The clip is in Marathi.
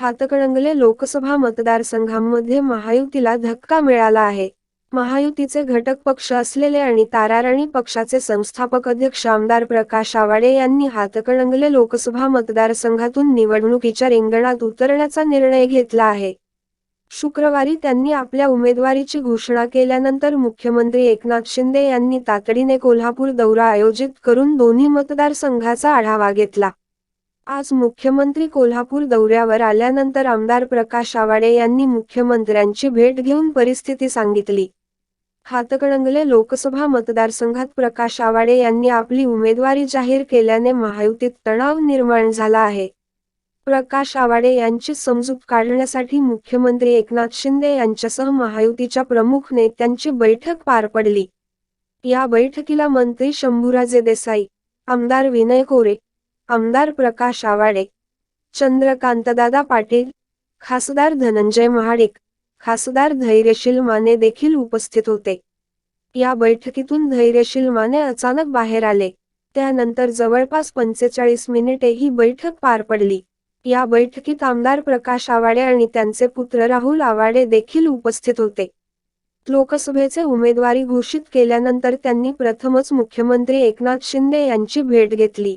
हातकणंगले लोकसभा मतदारसंघांमध्ये महायुतीला धक्का मिळाला आहे. महायुतीचे घटक पक्ष असलेले आणि ताराराणी पक्षाचे संस्थापक अध्यक्ष आमदार प्रकाश आवाडे यांनी हातकणंगले लोकसभा मतदारसंघातून निवडणुकीच्या रिंगणात उतरण्याचा निर्णय घेतला आहे. शुक्रवारी त्यांनी आपल्या उमेदवारीची घोषणा केल्यानंतर मुख्यमंत्री एकनाथ शिंदे यांनी तातडीने कोल्हापूर दौरा आयोजित करून दोन्ही मतदारसंघाचा आढावा घेतला. आज मुख्यमंत्री कोल्हापूर दौऱ्यावर आल्यानंतर आमदार प्रकाश आवाडे यांनी मुख्यमंत्र्यांची भेट घेऊन परिस्थिती सांगितली. हातकणंगले लोकसभा मतदारसंघात प्रकाश आवाडे यांनी आपली उमेदवारी जाहीर केल्याने महायुतीत तणाव निर्माण झाला आहे. प्रकाश आवाडे यांची समजूत काढण्यासाठी मुख्यमंत्री एकनाथ शिंदे यांच्यासह महायुतीच्या प्रमुख नेत्यांची बैठक पार पडली. या बैठकीला मंत्री शंभूराजे देसाई आमदार विनय कोरे आमदार प्रकाश आवाडे चंद्रकांतदादा पाटील खासदार धनंजय महाडिक खासदार धैर्यशील माने देखील उपस्थित होते. या बैठकीतून धैर्यशील माने अचानक बाहेर आले. त्यानंतर जवळपास पंचेचाळीस मिनिटे ही बैठक पार पडली. या बैठकीत आमदार प्रकाश आवाडे आणि त्यांचे पुत्र राहुल आवाडे देखील उपस्थित होते. लोकसभेचे उमेदवारी घोषित केल्यानंतर त्यांनी प्रथमच मुख्यमंत्री एकनाथ शिंदे यांची भेट घेतली.